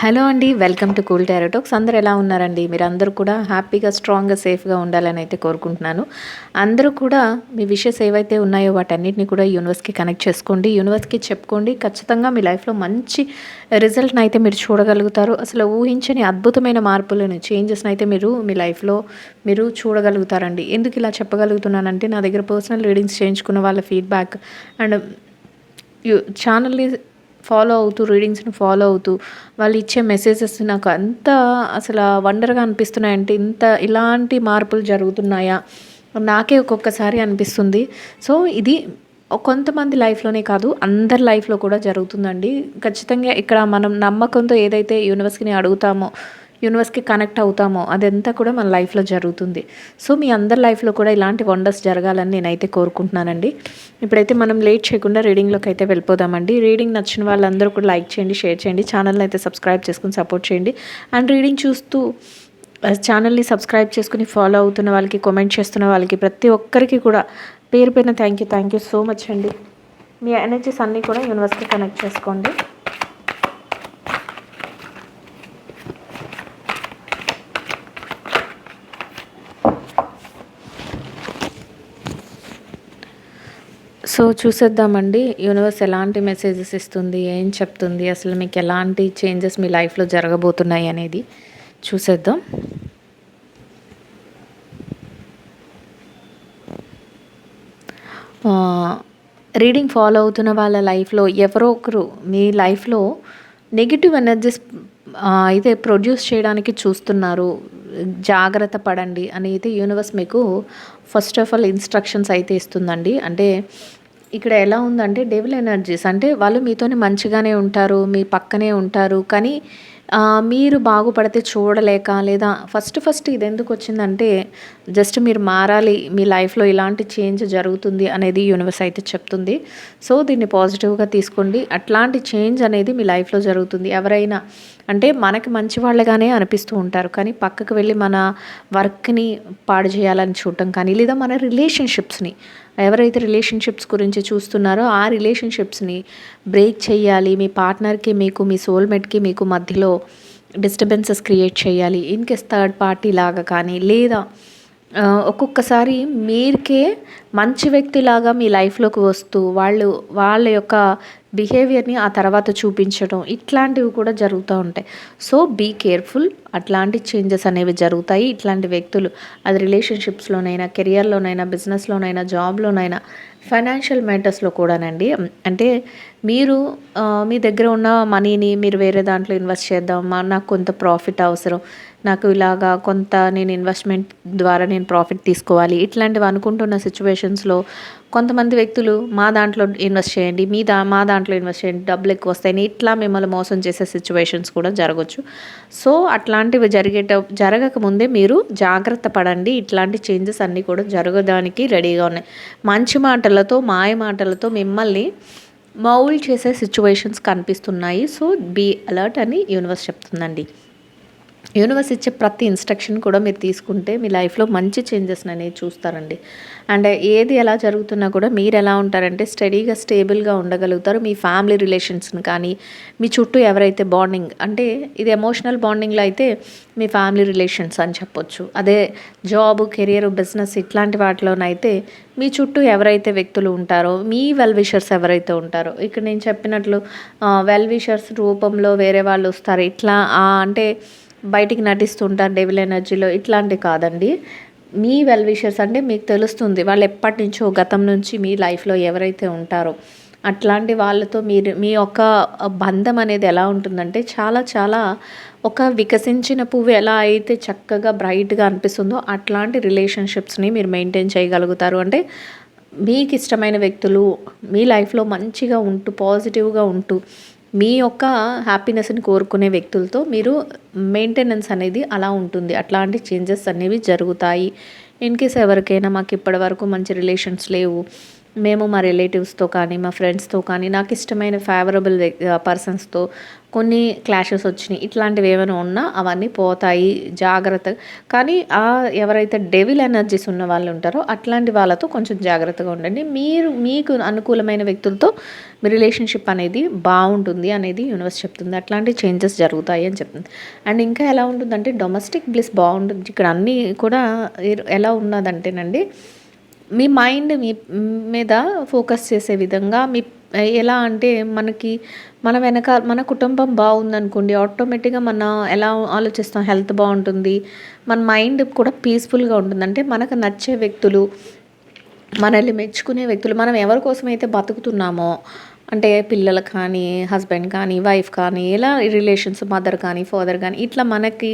Hello అండి welcome to cool టారోటాక్స్ అందరు ఎలా ఉన్నారండి? మీరు అందరూ కూడా హ్యాపీగా స్ట్రాంగ్గా సేఫ్గా ఉండాలని అయితే కోరుకుంటున్నాను. అందరూ కూడా మీ విషయస్ ఏవైతే ఉన్నాయో వాటన్నిటిని కూడా యూనివర్స్కి కనెక్ట్ చేసుకోండి. యూనివర్స్కి చెప్పుకోండి. ఖచ్చితంగా మీ లైఫ్లో మంచి రిజల్ట్ని అయితే మీరు చూడగలుగుతారు. అసలు ఊహించని అద్భుతమైన మార్పులను చేంజెస్ని అయితే మీరు మీ లైఫ్లో మీరు చూడగలుగుతారండి. ఎందుకు ఇలా చెప్పగలుగుతున్నానంటే నా దగ్గర పర్సనల్ రీడింగ్స్ చేయించుకున్న వాళ్ళ ఫీడ్బ్యాక్ అండ్ యూ ఛానల్ని ఫాలో అవుతూ రీడింగ్స్ని ఫాలో అవుతూ వాళ్ళు ఇచ్చే మెసేజెస్ నాకు అంత అసలు వండర్గా అనిపిస్తున్నాయంటే ఇంత ఇలాంటి మార్పులు జరుగుతున్నాయా? నాకే ఒక్కొక్కసారి అనిపిస్తుంది. సో ఇది కొంతమంది లైఫ్లోనే కాదు అందరి లైఫ్లో కూడా జరుగుతుందండి. ఖచ్చితంగా ఇక్కడ మనం నమ్మకంతో ఏదైతే యూనివర్స్కి అడుగుతామో యూనివర్స్కి కనెక్ట్ అవుతామో అదంతా కూడా మన లైఫ్లో జరుగుతుంది. సో మీ అందరి లైఫ్లో కూడా ఇలాంటి వండర్స్ జరగాలని నేనైతే కోరుకుంటున్నానండి. ఇప్పుడైతే మనం లేట్ చేయకుండా రీడింగ్లోకి అయితే వెళ్ళిపోదామండి. రీడింగ్ నచ్చిన వాళ్ళందరూ కూడా లైక్ చేయండి షేర్ చేయండి ఛానల్ని అయితే సబ్స్క్రైబ్ చేసుకుని సపోర్ట్ చేయండి. అండ్ రీడింగ్ చూస్తూ ఛానల్ని సబ్స్క్రైబ్ చేసుకుని ఫాలో అవుతున్న వాళ్ళకి కామెంట్ చేస్తున్న వాళ్ళకి ప్రతి ఒక్కరికి కూడా పేరు పైన thank you thank you so much అండి. మీ ఎనర్జీస్ అన్నీ కూడా యూనివర్స్కి కనెక్ట్ చేసుకోండి. సో చూసేద్దామండి. యూనివర్స్ ఎలాంటి మెసేజెస్ ఇస్తుంది? ఏం చెప్తుంది? అసలు మీకు ఎలాంటి చేంజెస్ మీ లైఫ్లో జరగబోతున్నాయి అనేది చూసేద్దాం. రీడింగ్ ఫాలో అవుతున్న వాళ్ళ లైఫ్లో ఎవరో ఒకరు మీ లైఫ్లో నెగిటివ్ ఎనర్జీస్ అయితే ప్రొడ్యూస్ చేయడానికి చూస్తున్నారు. జాగ్రత్త పడండి అని అయితే యూనివర్స్ మీకు ఫస్ట్ ఆఫ్ ఆల్ ఇన్స్ట్రక్షన్స్ అయితే ఇస్తుందండి. అంటే ఇక్కడ ఎలా ఉందంటే డెవిల్ ఎనర్జీస్ అంటే వాళ్ళు మీతోనే మంచిగానే ఉంటారు మీ పక్కనే ఉంటారు కానీ మీరు బాగుపడితే చూడలేక లేదా ఫస్ట్ ఫస్ట్ ఇది ఎందుకు వచ్చిందంటే జస్ట్ మీరు మారాలి మీ లైఫ్లో ఇలాంటి చేంజ్ జరుగుతుంది అనేది యూనివర్స్ అయితే చెప్తుంది. సో దీన్ని పాజిటివ్గా తీసుకోండి. అట్లాంటి చేంజ్ అనేది మీ లైఫ్లో జరుగుతుంది. ఎవరైనా అంటే మనకి మంచి వాళ్ళగానే అనిపిస్తూ ఉంటారు కానీ పక్కకు వెళ్ళి మన వర్క్ని పాడు చేయాలని చూడటం కానీ లేదా మన రిలేషన్షిప్స్ని ఎవరైతే రిలేషన్షిప్స్ గురించి చూస్తున్నారో ఆ రిలేషన్షిప్స్ని బ్రేక్ చేయాలి. మీ పార్ట్నర్కి మీకు మీ సోల్మేట్కి మీకు మధ్యలో డిస్టర్బెన్సెస్ క్రియేట్ చేయాలి. ఇన్ కేస్ థర్డ్ పార్టీ లాగా కానీ లేదా ఒక్కొక్కసారి మీరికే మంచి వ్యక్తిలాగా మీ లైఫ్లోకి వస్తూ వాళ్ళు వాళ్ళ యొక్క బిహేవియర్ని ఆ తర్వాత చూపించడం ఇట్లాంటివి కూడా జరుగుతూ ఉంటాయి. సో బీ కేర్ఫుల్ అట్లాంటి చేంజెస్ అనేవి జరుగుతాయి. ఇట్లాంటి వ్యక్తులు అది రిలేషన్షిప్స్లోనైనా కెరియర్లోనైనా బిజినెస్లోనైనా జాబ్లోనైనా ఫైనాన్షియల్ మ్యాటర్స్లో కూడానండి. అంటే మీరు మీ దగ్గర ఉన్న మనీని మీరు వేరే దాంట్లో ఇన్వెస్ట్ చేద్దాం నాకు కొంత ప్రాఫిట్ అవసరం నాకు ఇలాగా కొంత నేను ఇన్వెస్ట్మెంట్ ద్వారా నేను ప్రాఫిట్ తీసుకోవాలి ఇట్లాంటివి అనుకుంటున్న సిచ్యువేషన్స్లో కొంతమంది వ్యక్తులు మా దాంట్లో ఇన్వెస్ట్ చేయండి మీ దా మా దాంట్లో ఇన్వెస్ట్ చేయండి డబ్బులు ఎక్కువ వస్తాయని ఇట్లా మిమ్మల్ని మోసం చేసే సిచ్యువేషన్స్ కూడా జరగచ్చు. సో అట్లాంటివి జరిగేట జరగకముందే మీరు జాగ్రత్త పడండి ఇట్లాంటి చేంజెస్ అన్నీ కూడా జరగడానికి రెడీగా ఉన్నాయి. మంచి మాటలతో మాయ మాటలతో మిమ్మల్ని మౌల్ చేసే సిచ్యువేషన్స్ కనిపిస్తున్నాయి. సో బీ అలర్ట్ అని యూనివర్స్ చెప్తుందండి. యూనివర్స్ ఇచ్చే ప్రతి ఇన్స్ట్రక్షన్ కూడా మీరు తీసుకుంటే మీ లైఫ్లో మంచి చేంజెస్ అనేది చూస్తారండి. అండ్ ఏది ఎలా జరుగుతున్నా కూడా మీరు ఎలా ఉంటారంటే స్టడీగా స్టేబుల్గా ఉండగలుగుతారు. మీ ఫ్యామిలీ రిలేషన్స్ని కానీ మీ చుట్టూ ఎవరైతే బాండింగ్ అంటే ఇది ఎమోషనల్ బాండింగ్లో అయితే మీ ఫ్యామిలీ రిలేషన్స్ అని చెప్పొచ్చు. అదే జాబ్ కెరియర్ బిజినెస్ ఇట్లాంటి వాటిలోనైతే మీ చుట్టూ ఎవరైతే వ్యక్తులు ఉంటారో మీ వెల్ విషర్స్ ఎవరైతే ఉంటారో ఇక్కడ నేను చెప్పినట్లు వెల్ విషర్స్ రూపంలో వేరే వాళ్ళు వస్తారు. ఇట్లా అంటే బయటికి నటిస్తుంటారు డెవిల్ ఎనర్జీలో. ఇట్లాంటివి కాదండి. మీ వెల్ విషర్స్ అంటే మీకు తెలుస్తుంది వాళ్ళు ఎప్పటి నుంచో గతం నుంచి మీ లైఫ్లో ఎవరైతే ఉంటారో. అట్లాంటి వాళ్ళతో మీరు మీ యొక్క బంధం అనేది ఎలా ఉంటుందంటే చాలా చాలా ఒక వికసించిన పువ్వు ఎలా అయితే చక్కగా బ్రైట్గా అనిపిస్తుందో అట్లాంటి రిలేషన్షిప్స్ని మీరు మెయింటైన్ చేయగలుగుతారు. అంటే మీకు ఇష్టమైన వ్యక్తులు మీ లైఫ్లో మంచిగా ఉంటూ పాజిటివ్గా ఉంటూ మీ యొక్క హ్యాపీనెస్ని కోరుకునే వ్యక్తులతో మీరు మెయింటెనెన్స్ అనేది అలా ఉంటుంది. అట్లాంటి చేంజెస్ అనేవి జరుగుతాయి. ఇన్ కేస్ ఎవరికైనా మాకు ఇప్పటి వరకు మంచి రిలేషన్స్ లేవు. మేము మా రిలేటివ్స్తో కానీ మా ఫ్రెండ్స్తో కానీ నాకు ఇష్టమైన ఫేవరబుల్ పర్సన్స్తో కొన్ని క్లాషెస్ వచ్చినాయి. ఇట్లాంటివి ఏమైనా ఉన్నా అవన్నీ పోతాయి జాగ్రత్త కానీ ఆ ఎవరైతే డెవిల్ ఎనర్జీస్ ఉన్న వాళ్ళు ఉంటారో అట్లాంటి వాళ్ళతో కొంచెం జాగ్రత్తగా ఉండండి. మీరు మీకు అనుకూలమైన వ్యక్తులతో మీ రిలేషన్షిప్ అనేది బాగుంటుంది అనేది యూనివర్స్ చెప్తుంది. అట్లాంటి చేంజెస్ జరుగుతాయి అని చెప్తుంది. అండ్ ఇంకా ఎలా ఉంటుందంటే డొమెస్టిక్ బ్లిస్ బాగుంటుంది. ఇక్కడ అన్నీ కూడా ఎలా ఉన్నదంటేనండి మీ మైండ్ మీ మీద ఫోకస్ చేసే విధంగా మీ ఎలా అంటే మనకి మన వెనక మన కుటుంబం బాగుందనుకోండి ఆటోమేటిక్గా మన ఎలా ఆలోచిస్తాం హెల్త్ బాగుంటుంది మన మైండ్ కూడా పీస్ఫుల్గా ఉంటుంది. అంటే మనకు నచ్చే వ్యక్తులు మనల్ని మెచ్చుకునే వ్యక్తులు మనం ఎవరి కోసమైతే బతుకుతున్నామో అంటే పిల్లలు కానీ హస్బెండ్ కానీ వైఫ్ కానీ ఇలా రిలేషన్స్ మదర్ కానీ ఫాదర్ కానీ ఇట్లా మనకి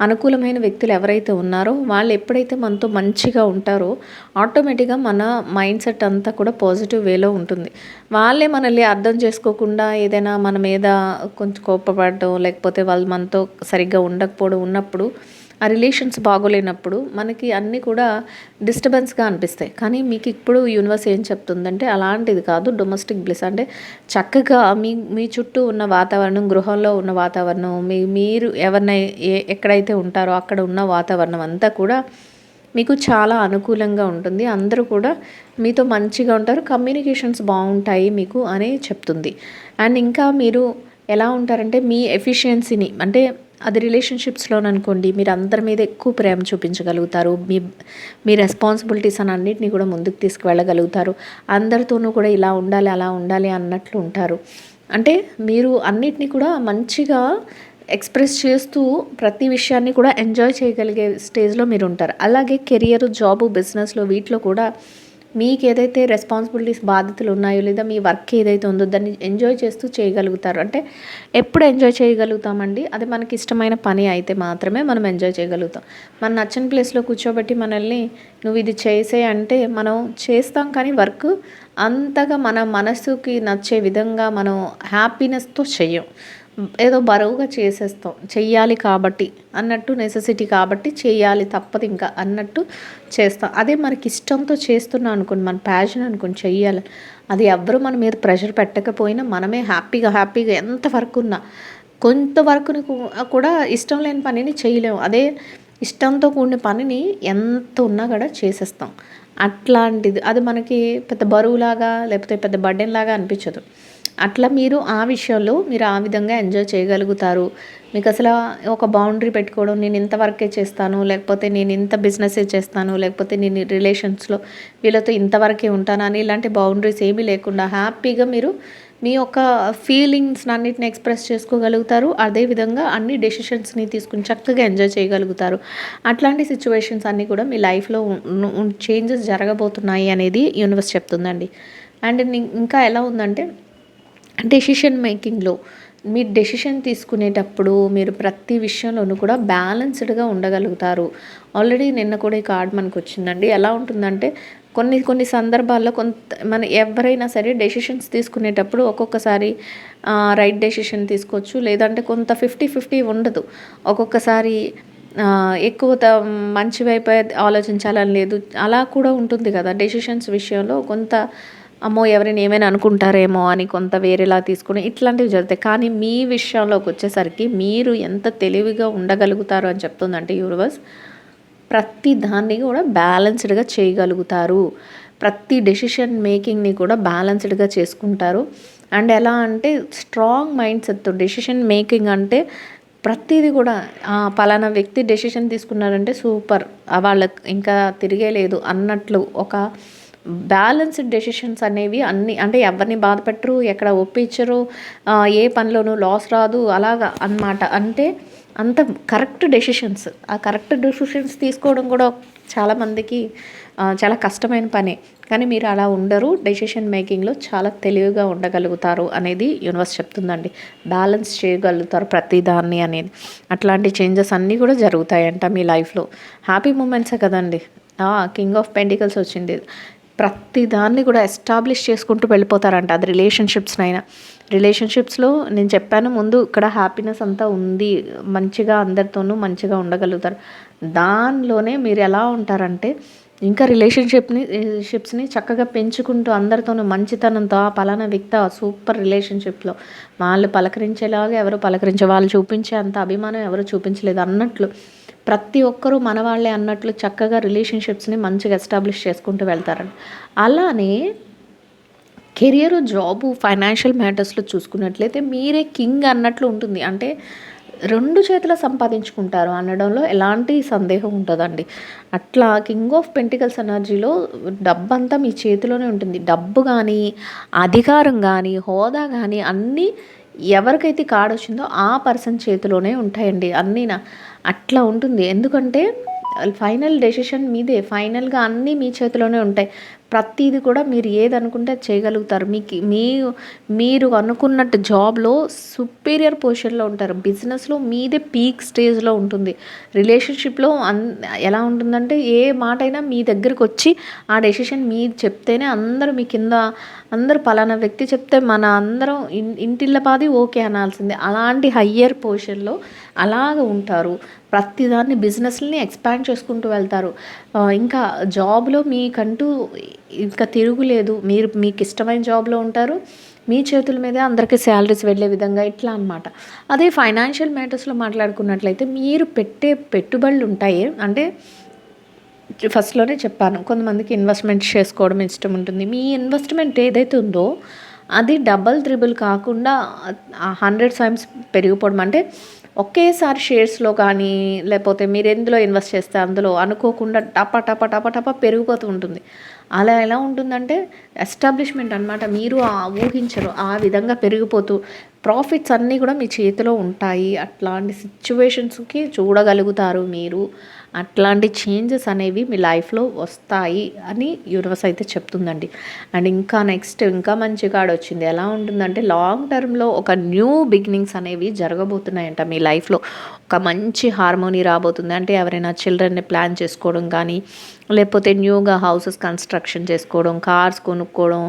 అనుకూలమైన వ్యక్తులు ఎవరైతే ఉన్నారో వాళ్ళు ఎప్పుడైతే మనతో మంచిగా ఉంటారో ఆటోమేటిక్గా మన మైండ్ సెట్ అంతా కూడా పాజిటివ్ వేలో ఉంటుంది. వాళ్ళే మనల్ని అర్థం చేసుకోకుండా ఏదైనా మన మీద కొంచెం కోపపడడం లేకపోతే వాళ్ళు మనతో సరిగ్గా ఉండకపోవడం ఉన్నప్పుడు ఆ రిలేషన్స్ బాగోలేనప్పుడు మనకి అన్నీ కూడా డిస్టర్బెన్స్గా అనిపిస్తాయి. కానీ మీకు ఇప్పుడు యూనివర్స్ ఏం చెప్తుందంటే అలాంటిది కాదు డొమెస్టిక్ బ్లిస్ అంటే చక్కగా మీ మీ చుట్టూ ఉన్న వాతావరణం గృహంలో ఉన్న వాతావరణం మీ మీరు ఎవరినై ఏ ఎక్కడైతే ఉంటారో అక్కడ ఉన్న వాతావరణం అంతా కూడా మీకు చాలా అనుకూలంగా ఉంటుంది. అందరూ కూడా మీతో మంచిగా ఉంటారు. కమ్యూనికేషన్స్ బాగుంటాయి మీకు అని చెప్తుంది. అండ్ ఇంకా మీరు ఎలా ఉంటారంటే మీ ఎఫిషియన్సీని అంటే అది రిలేషన్షిప్స్లో అనుకోండి మీరు అందరి మీద ఎక్కువ ప్రేమ చూపించగలుగుతారు. మీ మీ రెస్పాన్సిబిలిటీస్ అని అన్నిటినీ కూడా ముందుకు తీసుకువెళ్ళగలుగుతారు. అందరితోనూ కూడా ఇలా ఉండాలి అలా ఉండాలి అన్నట్లు ఉంటారు. అంటే మీరు అన్నిటినీ కూడా మంచిగా ఎక్స్ప్రెస్ చేస్తూ ప్రతి విషయాన్ని కూడా ఎంజాయ్ చేయగలిగే స్టేజ్లో మీరు ఉంటారు అలాగే కెరియర్ జాబు బిజినెస్లో వీటిలో కూడా మీకు ఏదైతే రెస్పాన్సిబిలిటీస్ బాధ్యతలు ఉన్నాయో లేదా మీ వర్క్ ఏదైతే ఉందో దాన్ని ఎంజాయ్ చేస్తూ చేయగలుగుతారు. అంటే ఎప్పుడు ఎంజాయ్ చేయగలుగుతామండి? అది మనకి ఇష్టమైన పని అయితే మాత్రమే మనం ఎంజాయ్ చేయగలుగుతాం. మన నచ్చని ప్లేస్లో కూర్చోబెట్టి మనల్ని నువ్వు ఇది చేసే అంటే మనం చేస్తాం కానీ వర్క్ అంతగా మన మనసుకి నచ్చే విధంగా మనం హ్యాపీనెస్తో చెయ్యం. ఏదో బరువుగా చేసేస్తాం. చెయ్యాలి కాబట్టి అన్నట్టు నెసెసిటీ కాబట్టి చేయాలి తప్పదు ఇంకా అన్నట్టు చేస్తాం. అదే మనకి ఇష్టంతో చేస్తున్నాం అనుకోండి మన ప్యాషన్ అనుకోండి చెయ్యాలి. అది ఎవరు మన మీద ప్రెషర్ పెట్టకపోయినా మనమే హ్యాపీగా హ్యాపీగా ఎంత వర్క్ ఉన్నా కొంతవరకు కూడా ఇష్టం లేని పనిని చేయలేము. అదే ఇష్టంతో కూడిన పనిని ఎంత ఉన్నా కూడా చేసేస్తాం. అట్లాంటిది అది మనకి పెద్ద బరువులాగా లేకపోతే పెద్ద బర్డెన్ లాగా అనిపించదు. అట్లా మీరు ఆ విషయంలో మీరు ఆ విధంగా ఎంజాయ్ చేయగలుగుతారు. మీకు అసలు ఒక బౌండరీ పెట్టుకోవడం నేను ఇంత వర్కే చేస్తాను లేకపోతే నేను ఇంత బిజినెసే చేస్తాను లేకపోతే నేను రిలేషన్స్లో వీళ్ళతో ఇంతవరకే ఉంటాను అని ఇలాంటి బౌండరీస్ ఏమీ లేకుండా హ్యాపీగా మీరు మీ యొక్క ఫీలింగ్స్ అన్నిటిని ఎక్స్ప్రెస్ చేసుకోగలుగుతారు. అదేవిధంగా అన్ని డెసిషన్స్ని తీసుకుని చక్కగా ఎంజాయ్ చేయగలుగుతారు. అట్లాంటి సిచ్యువేషన్స్ అన్నీ కూడా మీ లైఫ్లో చేంజెస్ జరగబోతున్నాయి అనేది యూనివర్స్ చెప్తుందండి. అండ్ ఇంకా ఎలా ఉందంటే డెసిషన్ మేకింగ్లో మీరు డెసిషన్ తీసుకునేటప్పుడు మీరు ప్రతి విషయంలోనూ కూడా బ్యాలెన్స్డ్గా ఉండగలుగుతారు. ఆల్రెడీ నిన్న కూడా ఈ కార్డ్ మనకు వచ్చిందండి. ఎలా ఉంటుందంటే కొన్ని కొన్ని సందర్భాల్లో కొంత మన ఎవరైనా సరే డెసిషన్స్ తీసుకునేటప్పుడు ఒక్కొక్కసారి రైట్ డెసిషన్ తీసుకోవచ్చు. లేదంటే కొంత ఫిఫ్టీ ఫిఫ్టీ ఉండదు. ఒక్కొక్కసారి ఎక్కువ త మంచి వైపు ఆలోచించాలని లేదు. అలా కూడా ఉంటుంది కదా డెసిషన్స్ విషయంలో. కొంత అమ్మో ఎవరైనా ఏమైనా అనుకుంటారేమో అని కొంత వేరేలా తీసుకుని ఇట్లాంటివి జరుగుతాయి. కానీ మీ విషయంలోకి వచ్చేసరికి మీరు ఎంత తెలివిగా ఉండగలుగుతారు అని చెప్తుందంటే యూనివర్స్ ప్రతి దాన్ని కూడా బ్యాలెన్స్డ్గా చేయగలుగుతారు. ప్రతి డెసిషన్ మేకింగ్ని కూడా బ్యాలెన్స్డ్గా చేసుకుంటారు. అండ్ ఎలా అంటే స్ట్రాంగ్ మైండ్ సెట్తో డెసిషన్ మేకింగ్ అంటే ప్రతిదీ కూడా పలానా వ్యక్తి డెసిషన్ తీసుకున్నారంటే సూపర్ వాళ్ళకి ఇంకా తిరిగే లేదు అన్నట్లు ఒక బ్యాలెన్స్డ్ డెసిషన్స్ అనేవి అన్ని అంటే ఎవరిని బాధపెట్టరు ఎక్కడ ఒప్పించరు ఏ పనిలోనూ లాస్ రాదు అలాగా అనమాట అంటే అంత కరెక్ట్ డెసిషన్స్ ఆ కరెక్ట్ డెసిషన్స్ తీసుకోవడం కూడా చాలామందికి చాలా కష్టమైన పని. కానీ మీరు అలా ఉండరు డెసిషన్ మేకింగ్లో చాలా తెలివిగా ఉండగలుగుతారు అనేది యూనివర్స్ చెప్తుందండి. బ్యాలెన్స్ చేయగలుగుతారు ప్రతిదాన్ని అనేది. అట్లాంటి చేంజెస్ అన్నీ కూడా జరుగుతాయంట మీ లైఫ్లో హ్యాపీ మూమెంట్సే కదండి. కింగ్ ఆఫ్ పెంటికల్స్ వచ్చింది. ప్రతి దాన్ని కూడా ఎస్టాబ్లిష్ చేసుకుంటూ వెళ్ళిపోతారంట అది రిలేషన్షిప్స్నైనా రిలేషన్షిప్స్లో నేను చెప్పాను ముందు ఇక్కడ హ్యాపీనెస్ అంతా ఉంది. మంచిగా అందరితోనూ మంచిగా ఉండగలుగుతారు. దానిలోనే మీరు ఎలా ఉంటారంటే ఇంకా రిలేషన్షిప్ని షిప్స్ని చక్కగా పెంచుకుంటూ అందరితోనూ మంచితనంతో ఆ పలానా వ్యక్తి సూపర్ రిలేషన్షిప్లో వాళ్ళు పలకరించేలాగా ఎవరు పలకరించే వాళ్ళు చూపించే అంత అభిమానం ఎవరు చూపించలేదు అన్నట్లు ప్రతి ఒక్కరూ మన వాళ్ళే అన్నట్లు చక్కగా రిలేషన్షిప్స్ని మంచిగా ఎస్టాబ్లిష్ చేసుకుంటూ వెళ్తారండి. అలానే కెరియర్ జాబు ఫైనాన్షియల్ మ్యాటర్స్లో చూసుకున్నట్లయితే మీరే కింగ్ అన్నట్లు ఉంటుంది. అంటే రెండు చేతుల సంపాదించుకుంటారు అనడంలో ఎలాంటి సందేహం ఉంటుందండి అట్లా కింగ్ ఆఫ్ పెంటికల్స్ ఎనర్జీలో డబ్బు అంతా మీ చేతిలోనే ఉంటుంది. డబ్బు కానీ అధికారం కానీ హోదా కానీ అన్నీ ఎవరికైతే కార్డు వచ్చిందో ఆ పర్సన్ చేతిలోనే ఉంటాయండి. అన్నీనా అట్లా ఉంటుంది. ఎందుకంటే ఫైనల్ డెసిషన్ మీదే ఫైనల్గా అన్నీ మీ చేతిలోనే ఉంటాయి. ప్రతిదీ కూడా మీరు ఏది అనుకుంటే అది చేయగలుగుతారు. మీకు మీ మీరు అనుకున్నట్టు జాబ్లో సుపీరియర్ పొజిషన్లో ఉంటారు. బిజినెస్లో మీదే పీక్ స్టేజ్లో ఉంటుంది. రిలేషన్షిప్లో అన్ ఎలా ఉంటుందంటే ఏ మాట అయినా మీ దగ్గరికి వచ్చి ఆ డెసిషన్ మీరు చెప్తేనే అందరూ మీ కింద అందరూ పలానా వ్యక్తి చెప్తే మన అందరం ఇంటిల్లపాది ఓకే అనాల్సిందే. అలాంటి హయ్యర్ పొజిషన్లో అలాగ ఉంటారు. ప్రతిదాన్ని బిజినెస్ని ఎక్స్పాండ్ చేసుకుంటూ వెళ్తారు. ఇంకా జాబ్లో మీకంటూ ఇంకా తిరుగులేదు మీరు మీకు ఇష్టమైన జాబ్లో ఉంటారు. మీ చేతుల మీదే అందరికీ శాలరీస్ వెళ్ళే విధంగా ఇట్లా అనమాట అదే ఫైనాన్షియల్ మ్యాటర్స్లో మాట్లాడుకున్నట్లయితే మీరు పెట్టే పెట్టుబడులు ఉంటాయి. అంటే ఫస్ట్లోనే చెప్పాను కొంతమందికి ఇన్వెస్ట్మెంట్ చేసుకోవడం ఇష్టం ఉంటుంది. మీ ఇన్వెస్ట్మెంట్ ఏదైతే ఉందో అది డబల్ త్రిబుల్ కాకుండా హండ్రెడ్ టైమ్స్ పెరిగిపోవడం. అంటే ఒకేసారి షేర్స్లో కానీ లేకపోతే మీరు ఎందులో ఇన్వెస్ట్ చేస్తే అందులో అనుకోకుండా టప టప టప టప పెరిగిపోతూ ఉంటుంది. అలా ఎలా ఉంటుందంటే ఎస్టాబ్లిష్మెంట్ అనమాట మీరు ఊహించరు. ఆ విధంగా పెరిగిపోతూ ప్రాఫిట్స్ అన్నీ కూడా మీ చేతిలో ఉంటాయి. అట్లాంటి సిచ్యువేషన్స్కి చూడగలుగుతారు మీరు. అట్లాంటి చేంజెస్ అనేవి మీ లైఫ్లో వస్తాయి అని యూనివర్స్ అయితే చెప్తుందండి. అండ్ ఇంకా నెక్స్ట్ ఇంకా మంచి కార్డ్ వచ్చింది ఎలా ఉంటుందంటే లాంగ్ టర్మ్లో ఒక న్యూ బిగినింగ్స్ అనేవి జరగబోతున్నాయంట మీ లైఫ్లో. ఒక మంచి హార్మోనీ రాబోతుంది. అంటే ఎవరైనా చిల్డ్రన్ని ప్లాన్ చేసుకోవడం కానీ లేకపోతే న్యూగా హౌసెస్ కన్స్ట్రక్షన్ చేసుకోవడం కార్స్ కొనుక్కోవడం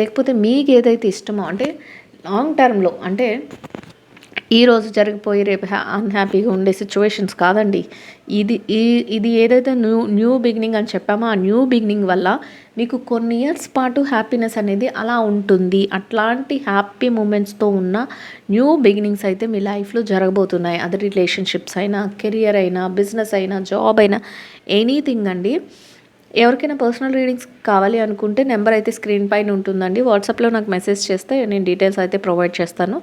లేకపోతే మీకు ఏదైతే ఇష్టమో అంటే లాంగ్ టర్మ్లో అంటే ఈరోజు జరిగిపోయి రేపు హ్యా అన్హ్యాపీగా ఉండే సిచ్యువేషన్స్ కాదండి. ఇది ఈ ఇది ఏదైతే న్యూ న్యూ బిగినింగ్ అని చెప్పామో ఆ న్యూ బిగినింగ్ వల్ల మీకు కొన్ని ఇయర్స్ పాటు హ్యాపీనెస్ అనేది అలా ఉంటుంది. అట్లాంటి హ్యాపీ మూమెంట్స్తో ఉన్న న్యూ బిగినింగ్స్ అయితే మీ లైఫ్లో జరగబోతున్నాయి. అది రిలేషన్షిప్స్ అయినా కెరియర్ అయినా బిజినెస్ అయినా జాబ్ అయినా ఎనీథింగ్ అండి. ఎవరికైనా పర్సనల్ రీడింగ్స్ కావాలి అనుకుంటే నెంబర్ అయితే స్క్రీన్ పైన ఉంటుందండి. వాట్సాప్లో నాకు మెసేజ్ చేస్తే నేను డీటెయిల్స్ అయితే ప్రొవైడ్ చేస్తాను.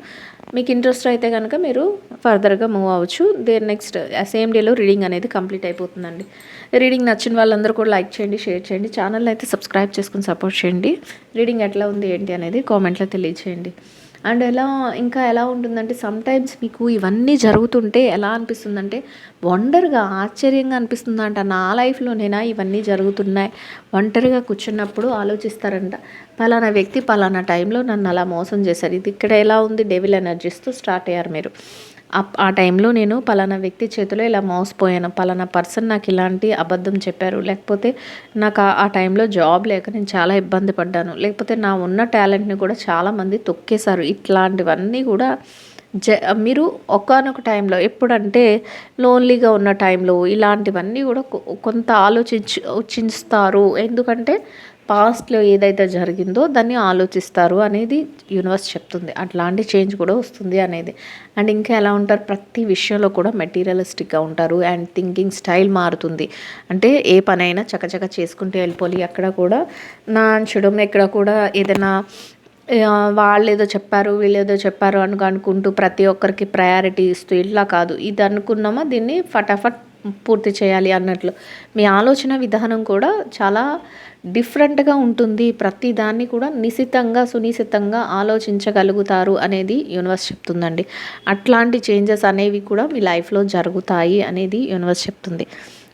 మీకు ఇంట్రెస్ట్ అయితే కనుక మీరు ఫర్దర్గా మూవ్ అవ్వచ్చు. దేని నెక్స్ట్ సేమ్ డేలో రీడింగ్ అనేది కంప్లీట్ అయిపోతుందండి. రీడింగ్ నచ్చిన వాళ్ళందరూ కూడా లైక్ చేయండి షేర్ చేయండి. ఛానల్ అయితే సబ్స్క్రైబ్ చేసుకుని సపోర్ట్ చేయండి. రీడింగ్ ఎట్లా ఉంది ఏంటి అనేది కామెంట్లో తెలియచేయండి. అండ్ ఎలా ఇంకా ఎలా ఉంటుందంటే సమ్టైమ్స్ మీకు ఇవన్నీ జరుగుతుంటే ఎలా అనిపిస్తుందంటే వండర్గా ఆశ్చర్యంగా అనిపిస్తుందంట. నా లైఫ్లోనేనా ఇవన్నీ జరుగుతున్నాయి? ఒంటరిగా కూర్చున్నప్పుడు ఆలోచిస్తారంట. పలానా వ్యక్తి పలానా టైంలో నన్ను అలా మోసం చేశారు. ఇది ఇక్కడ ఎలా ఉంది? డెవిల్ ఎనర్జీస్తో స్టార్ట్ అయ్యారు మీరు. ఆ టైంలో నేను పలానా వ్యక్తి చేతిలో ఇలా మోసపోయాను పలానా పర్సన్ నాకు ఇలాంటి అబద్ధం చెప్పారు. లేకపోతే నాకు ఆ టైంలో జాబ్ లేక నేను చాలా ఇబ్బంది పడ్డాను. లేకపోతే నా ఉన్న టాలెంట్ని కూడా చాలామంది తొక్కేశారు. ఇట్లాంటివన్నీ కూడా జ మీరు ఒకనొక టైంలో ఎప్పుడంటే లోన్లీగా ఉన్న టైంలో ఇలాంటివన్నీ కూడా కొంత ఆలోచించి చించుతారు. ఎందుకంటే పాస్ట్లో ఏదైతే జరిగిందో దాన్ని ఆలోచిస్తారు అనేది యూనివర్స్ చెప్తుంది. అట్లాంటి చేంజ్ కూడా వస్తుంది అనేది. అండ్ ఇంకా ఎలా ఉంటారు? ప్రతి విషయంలో కూడా మెటీరియలిస్టిక్గా ఉంటారు. అండ్ థింకింగ్ స్టైల్ మారుతుంది. అంటే ఏ పనైనా చకచక చేసుకుంటూ వెళ్ళిపోయి అక్కడ కూడా నా నాంచడం ఎక్కడ కూడా ఏదైనా వాళ్ళు ఏదో చెప్పారు వీళ్ళు ఏదో చెప్పారు అని అనుకుంటూ ప్రతి ఒక్కరికి ప్రయారిటీ ఇస్తూ ఇట్లా కాదు. ఇది అనుకున్నామా? దీన్ని ఫటాఫట్ పూర్తి చేయాలి అన్నట్లు. మీ ఆలోచన విధానం కూడా చాలా డిఫరెంట్గా ఉంటుంది. ప్రతి దాన్ని కూడా నిశితంగా సునిశితంగా ఆలోచించగలుగుతారు అనేది యూనివర్స్ చెప్తుందండి. అట్లాంటి చేంజెస్ అనేవి కూడా మీ లైఫ్లో జరుగుతాయి అనేది యూనివర్స్ చెప్తుంది.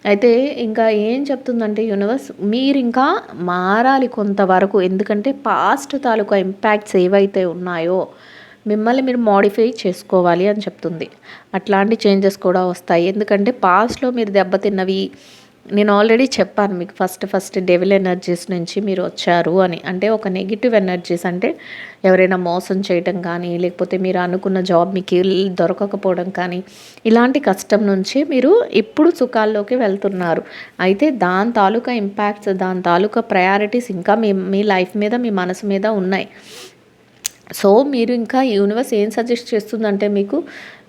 అయితే ఇంకా ఏం చెప్తుందంటే యూనివర్స్ మీరు ఇంకా మారాలి కొంతవరకు. ఎందుకంటే పాస్ట్ తాలూకా ఇంపాక్ట్స్ ఏవైతే ఉన్నాయో మిమ్మల్ని మీరు మోడిఫై చేసుకోవాలి అని చెప్తుంది. అట్లాంటి చేంజెస్ కూడా వస్తాయి. ఎందుకంటే పాస్ట్లో మీరు దెబ్బతిన్నవి నేను ఆల్రెడీ చెప్పాను మీకు ఫస్ట్ ఫస్ట్ డెవిల్ ఎనర్జీస్ నుంచి మీరు వచ్చారు అని. అంటే ఒక నెగిటివ్ ఎనర్జీస్ అంటే ఎవరైనా మోసం చేయటం కానీ లేకపోతే మీరు అనుకున్న జాబ్ మీకు దొరకకపోవడం కానీ ఇలాంటి కష్టం నుంచి మీరు ఇప్పుడు సుఖాల్లోకి వెళ్తున్నారు. అయితే దాని తాలూకా ఇంపాక్ట్స్ దాని తాలూకా ప్రయారిటీస్ ఇంకా మీ మీ లైఫ్ మీద మీ మనసు మీద ఉన్నాయి. సో మీరు ఇంకా యూనివర్స్ ఏం సజెస్ట్ చేస్తుందంటే మీకు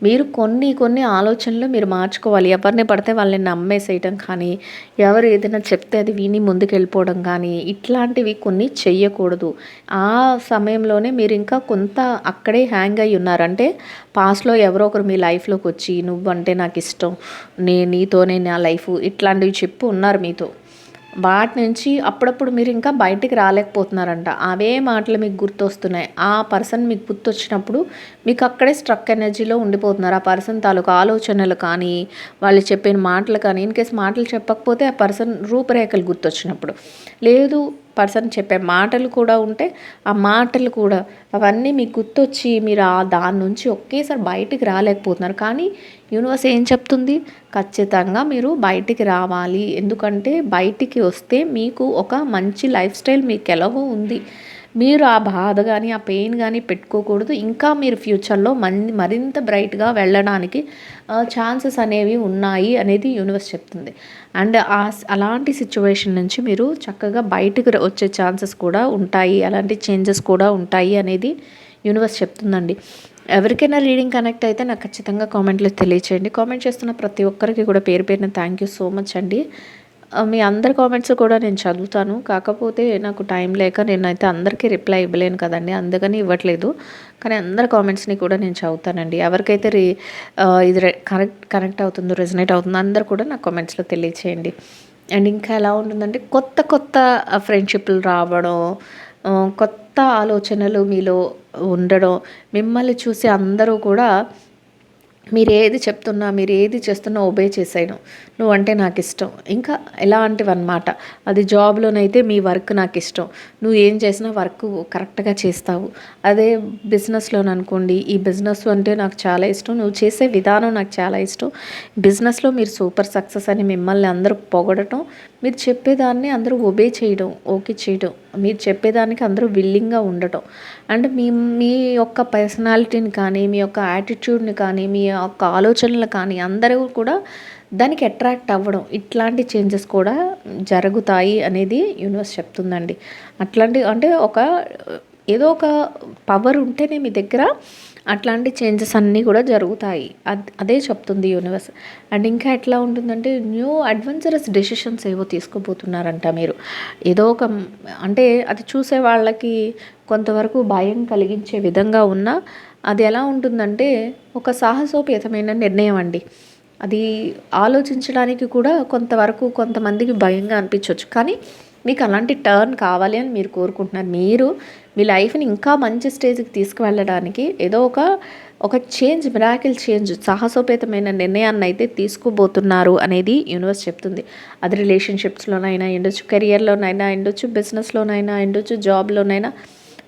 మీరు కొన్ని కొన్ని ఆలోచనలు మీరు మార్చుకోవాలి. ఎవరిని పడితే వాళ్ళని నమ్మేసేయటం కానీ ఎవరు ఏదైనా చెప్తే అది విని ముందుకు వెళ్ళిపోవడం కానీ ఇట్లాంటివి కొన్ని చెయ్యకూడదు. ఆ సమయంలోనే మీరు ఇంకా కొంత అక్కడే హ్యాంగ్ అయి ఉన్నారు. అంటే పాస్ట్లో ఎవరో ఒకరు మీ లైఫ్లోకి వచ్చి నువ్వంటే నాకు ఇష్టం నే నీతోనే నా లైఫ్ ఇట్లాంటివి చెప్పు ఉన్నారు మీతో. వాటి నుంచి అప్పుడప్పుడు మీరు ఇంకా బయటికి రాలేకపోతున్నారంట. అవే మాటలు మీకు గుర్తొస్తున్నాయి. ఆ పర్సన్ మీకు గుర్తొచ్చినప్పుడు మీకు అక్కడే స్ట్రక్ ఎనర్జీలో ఉండిపోతున్నారు. ఆ పర్సన్ తాలూకు ఆలోచనలు కానీ వాళ్ళు చెప్పిన మాటలు కానీ ఇన్ కేస్ మాటలు చెప్పకపోతే ఆ పర్సన్ రూపురేఖలు గుర్తొచ్చినప్పుడు. లేదు పర్సన్ చెప్పే మాటలు కూడా ఉంటే ఆ మాటలు కూడా అవన్నీ మీకు గుర్తొచ్చి మీరు ఆ దాని నుంచి ఒకేసారి బయటికి రాలేకపోతున్నారు. కానీ యూనివర్స్ ఏం చెప్తుంది? ఖచ్చితంగా మీరు బయటికి రావాలి. ఎందుకంటే బయటికి వస్తే మీకు ఒక మంచి లైఫ్ స్టైల్ మీకు ఎలాగో ఉంది. మీరు ఆ బాధ కానీ ఆ పెయిన్ కానీ పెట్టుకోకూడదు. ఇంకా మీరు ఫ్యూచర్లో మన్ మరింత బ్రైట్గా వెళ్ళడానికి ఛాన్సెస్ అనేవి ఉన్నాయి అనేది యూనివర్స్ చెప్తుంది. అండ్ ఆ అలాంటి సిచ్యువేషన్ నుంచి మీరు చక్కగా బయటకు వచ్చే ఛాన్సెస్ కూడా ఉంటాయి. అలాంటి చేంజెస్ కూడా ఉంటాయి అనేది యూనివర్స్ చెప్తుందండి. ఎవరికైనా రీడింగ్ కనెక్ట్ అయితే నాకు ఖచ్చితంగా కామెంట్లో తెలియచేయండి. కామెంట్ చేస్తున్న ప్రతి ఒక్కరికి కూడా పేరు పేరున థ్యాంక్ యూ సో మచ్ అండి. మీ అందరి కామెంట్స్ కూడా నేను చదువుతాను. కాకపోతే నాకు టైం లేక నేనైతే అందరికీ రిప్లై ఇవ్వలేను కదండి. అందుకని ఇవ్వట్లేదు. కానీ అందరి కామెంట్స్ని కూడా నేను చదువుతానండి. ఎవరికైతే రీ ఇది కరెక్ట్ కనెక్ట్ అవుతుందో రెజనేట్ అవుతుందో అందరు కూడా నా కామెంట్స్లో తెలియచేయండి. అండ్ ఇంకా ఎలా ఉంటుందంటే కొత్త కొత్త ఫ్రెండ్షిప్లు రావడం కొత్త ఆలోచనలు మీలో ఉండడం మిమ్మల్ని చూసి అందరూ కూడా మీరు ఏది చెప్తున్నా మీరు ఏది చేస్తున్నా ఒబే చేసాను నువ్వంటే నాకు ఇష్టం ఇంకా ఎలాంటివన్నమాట? అది జాబ్లోనైతే మీ వర్క్ నాకు ఇష్టం నువ్వు ఏం చేసినా వర్క్ కరెక్ట్గా చేస్తావు. అదే బిజినెస్లో అనుకోండి ఈ బిజినెస్ అంటే నాకు చాలా ఇష్టం. నువ్వు చేసే విధానం నాకు చాలా ఇష్టం. బిజినెస్లో మీరు సూపర్ సక్సెస్ అని మిమ్మల్ని అందరూ పొగడటం మీరు చెప్పేదాన్ని అందరూ ఒబే చేయడం ఓకే చేయడం. మీరు చెప్పేదానికి అందరూ విల్లింగ్గా ఉండటం. అండ్ మీ మీ యొక్క పర్సనాలిటీని కానీ మీ యొక్క యాటిట్యూడ్ని కానీ మీ యొక్క ఆలోచనలు కానీ అందరూ కూడా దానికి అట్రాక్ట్ అవ్వడం. ఇట్లాంటి చేంజెస్ కూడా జరుగుతాయి అనేది యూనివర్స్ చెప్తుందండి. అట్లాంటి అంటే ఒక ఏదో ఒక పవర్ ఉంటేనే మీ దగ్గర అట్లాంటి చేంజెస్ అన్నీ కూడా జరుగుతాయి. అదే చెప్తుంది యూనివర్స్ అండ్ ఇంకా ఎట్లా ఉంటుందంటే న్యూ అడ్వెంచరస్ డెసిషన్స్ ఏవో తీసుకోబోతున్నారంట మీరు. ఏదో ఒక అంటే అది చూసే వాళ్ళకి కొంతవరకు భయం కలిగించే విధంగా ఉన్న అది ఎలా ఉంటుందంటే ఒక సాహసోపేతమైన నిర్ణయం అండి. అది ఆలోచించడానికి కూడా కొంతవరకు కొంతమందికి భయంగా అనిపించవచ్చు కానీ మీకు అలాంటి టర్న్ కావాలి అని మీరు కోరుకుంటున్నారు. మీరు మీ లైఫ్ని ఇంకా మంచి స్టేజ్కి తీసుకువెళ్ళడానికి ఏదో ఒక ఒక చేంజ్ మిరాకిల్ చేంజ్ సాహసోపేతమైన నిర్ణయాన్ని అయితే తీసుకోబోతున్నారు అనేది యూనివర్స్ చెప్తుంది. అది రిలేషన్షిప్స్లోనైనా ఉండొచ్చు కెరియర్లోనైనా ఉండొచ్చు బిజినెస్లోనైనా ఉండొచ్చు జాబ్లోనైనా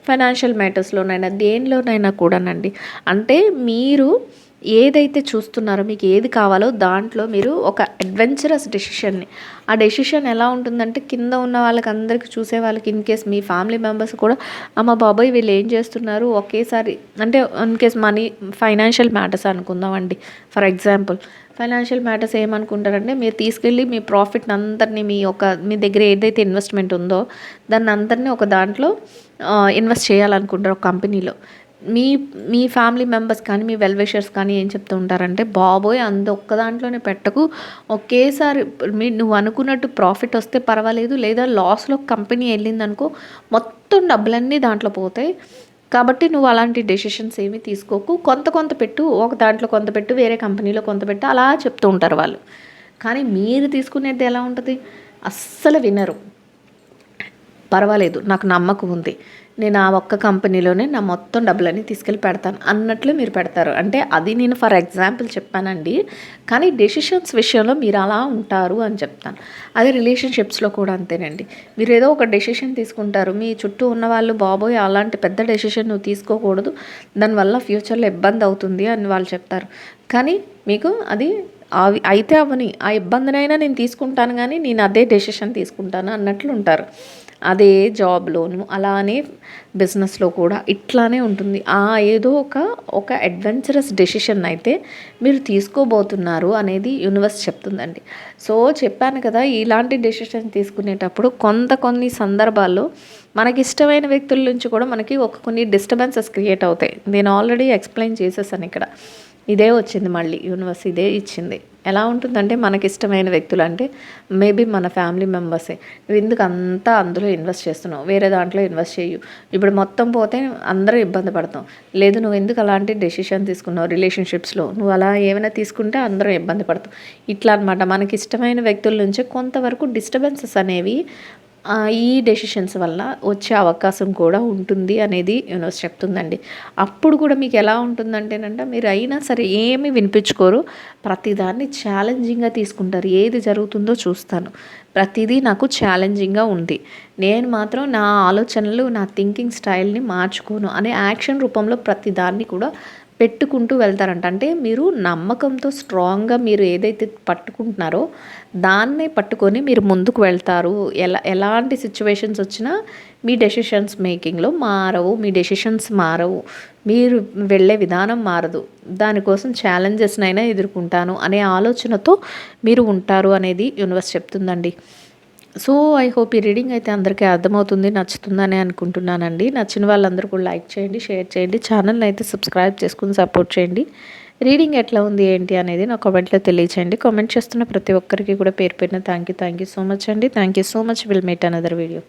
ఫైనాన్షియల్ మ్యాటర్స్లోనైనా దేనిలోనైనా కూడానండి. అంటే మీరు ఏదైతే చూస్తున్నారో మీకు ఏది కావాలో దాంట్లో మీరు ఒక అడ్వెంచరస్ డెసిషన్ని ఆ డెసిషన్ ఎలా ఉంటుందంటే కింద ఉన్న వాళ్ళకి అందరికీ చూసే వాళ్ళకి ఇన్ కేస్ మీ ఫ్యామిలీ మెంబర్స్ కూడా అమ్మ బాబాయ్ వీళ్ళు ఏం చేస్తున్నారు? ఒకేసారి అంటే in case money financial matters అనుకుందామండి. For example financial matters ఏమనుకుంటారంటే మీరు తీసుకెళ్ళి మీ ప్రాఫిట్ అందరినీ మీ యొక్క మీ దగ్గర ఏదైతే ఇన్వెస్ట్మెంట్ ఉందో దాన్ని అందరినీ ఒక దాంట్లో ఇన్వెస్ట్ చేయాలనుకుంటారు ఒక కంపెనీలో మీ మీ ఫ్యామిలీ మెంబర్స్ కానీ మీ వెల్విషర్స్ కానీ ఏం చెప్తూ ఉంటారంటే బాబోయ్ అంద ఒక్క దాంట్లోనే పెట్టకు. ఒకేసారి మీ నువ్వు అనుకున్నట్టు ప్రాఫిట్ వస్తే పర్వాలేదు. లేదా లాస్లో కంపెనీ వెళ్ళిందనుకో మొత్తం డబ్బులన్నీ దాంట్లో పోతాయి. కాబట్టి నువ్వు అలాంటి డెసిషన్స్ ఏమి తీసుకోకు. కొంత కొంత పెట్టు. ఒక దాంట్లో కొంత పెట్టు. వేరే కంపెనీలో కొంత పెట్టు. అలా చెప్తూ ఉంటారు వాళ్ళు. కానీ మీరు తీసుకునేది ఎలా ఉంటుంది? అస్సలు వినరు. పర్వాలేదు. నాకు నమ్మకం ఉంది. నేను ఆ ఒక్క కంపెనీలోనే నా మొత్తం డబ్బులన్నీ తీసుకెళ్ళి పెడతాను. అన్నట్లు మీరు పెడతారు. అంటే అది నేను ఫర్ ఎగ్జాంపుల్ చెప్పానండి. కానీ డెసిషన్స్ విషయంలో మీరు అలా ఉంటారు అని చెప్తాను. అదే రిలేషన్షిప్స్లో కూడా అంతేనండి. మీరు ఏదో ఒక డెసిషన్ తీసుకుంటారు. మీ చుట్టూ ఉన్న వాళ్ళు బాబోయ్ అలాంటి పెద్ద డెసిషన్ నువ్వు తీసుకోకూడదు. దానివల్ల ఫ్యూచర్లో ఇబ్బంది అవుతుంది అని వాళ్ళు చెప్తారు. కానీ మీకు అది అవి అయితే అవని ఆ ఇబ్బందినైనా నేను తీసుకుంటాను కానీ నేను అదే డెసిషన్ తీసుకుంటాను అన్నట్లు ఉంటారు. అదే జాబ్లోను అలానే బిజినెస్లో కూడా ఇట్లానే ఉంటుంది. ఆ ఏదో ఒక ఒక అడ్వెంచరస్ డెసిషన్ అయితే మీరు తీసుకోబోతున్నారు అనేది యూనివర్స్ చెప్తుందండి. సో చెప్పాను కదా ఇలాంటి డెసిషన్ తీసుకునేటప్పుడు కొంత కొన్ని సందర్భాల్లో మనకి ఇష్టమైన వ్యక్తుల నుంచి కూడా మనకి ఒక కొన్ని డిస్టర్బెన్సెస్ క్రియేట్ అవుతాయి. నేను ఆల్రెడీ ఎక్స్ప్లెయిన్ చేసేసాను ఇక్కడ. ఇదే వచ్చింది మళ్ళీ యూనివర్స్ ఇదే ఇచ్చింది. ఎలా ఉంటుందంటే మనకి ఇష్టమైన వ్యక్తులు అంటే మేబీ మన ఫ్యామిలీ మెంబర్సే. నువ్వు ఎందుకు అంతా అందులో ఇన్వెస్ట్ చేస్తున్నావు? వేరే దాంట్లో ఇన్వెస్ట్ చేయు. ఇప్పుడు మొత్తం పోతే అందరూ ఇబ్బంది పడతాం. లేదు నువ్వు ఎందుకు అలాంటి డెసిషన్ తీసుకున్నావు రిలేషన్షిప్స్లో? నువ్వు అలా ఏమైనా తీసుకుంటే అందరూ ఇబ్బంది పడతాం. ఇట్లా అనమాట మనకి ఇష్టమైన వ్యక్తుల నుంచే కొంతవరకు డిస్టర్బెన్సెస్ అనేవి ఈ డెసిషన్స్ వల్ల వచ్చే అవకాశం కూడా ఉంటుంది అనేది యూనివర్స్ చెప్తుందండి. అప్పుడు కూడా మీకు ఎలా ఉంటుందంటేనంటే మీరు అయినా సరే ఏమి వినిపించుకోరు. ప్రతిదాన్ని ఛాలెంజింగ్గా తీసుకుంటారు. ఏది జరుగుతుందో చూస్తాను. ప్రతిదీ నాకు ఛాలెంజింగ్గా ఉంది. నేను మాత్రం నా ఆలోచనలు నా థింకింగ్ స్టైల్ని మార్చుకోను అనే యాక్షన్ రూపంలో ప్రతిదాన్ని కూడా పెట్టుకుంటూ వెళ్తారంట. అంటే మీరు నమ్మకంతో స్ట్రాంగ్గా మీరు ఏదైతే పట్టుకుంటున్నారో దాన్నే పట్టుకొని మీరు ముందుకు వెళ్తారు. ఎలా ఎలాంటి సిచ్యువేషన్స్ వచ్చినా మీ డెసిషన్స్ మేకింగ్లో మారవు మీ డెసిషన్స్ మారవు. మీరు వెళ్ళే విధానం మారదు. దానికోసం ఛాలెంజెస్నైనా ఎదుర్కొంటాను అనే ఆలోచనతో మీరు ఉంటారు అనేది యూనివర్స్ చెప్తుందండి. సో ఐ హోప్ ఈ రీడింగ్ అయితే అందరికీ అర్థమవుతుంది నచ్చుతుందని అనుకుంటున్నానండి. నచ్చిన వాళ్ళందరూ కూడా లైక్ చేయండి షేర్ చేయండి ఛానల్ని అయితే సబ్స్క్రైబ్ చేసుకుని సపోర్ట్ చేయండి. రీడింగ్ ఎట్లా ఉంది ఏంటి అనేది నా కామెంట్లో తెలియచేయండి. కామెంట్ చేస్తున్న ప్రతి ఒక్కరికి కూడా పేరు పేరున thank you thank you so much అండి. Thank you so much will meet another video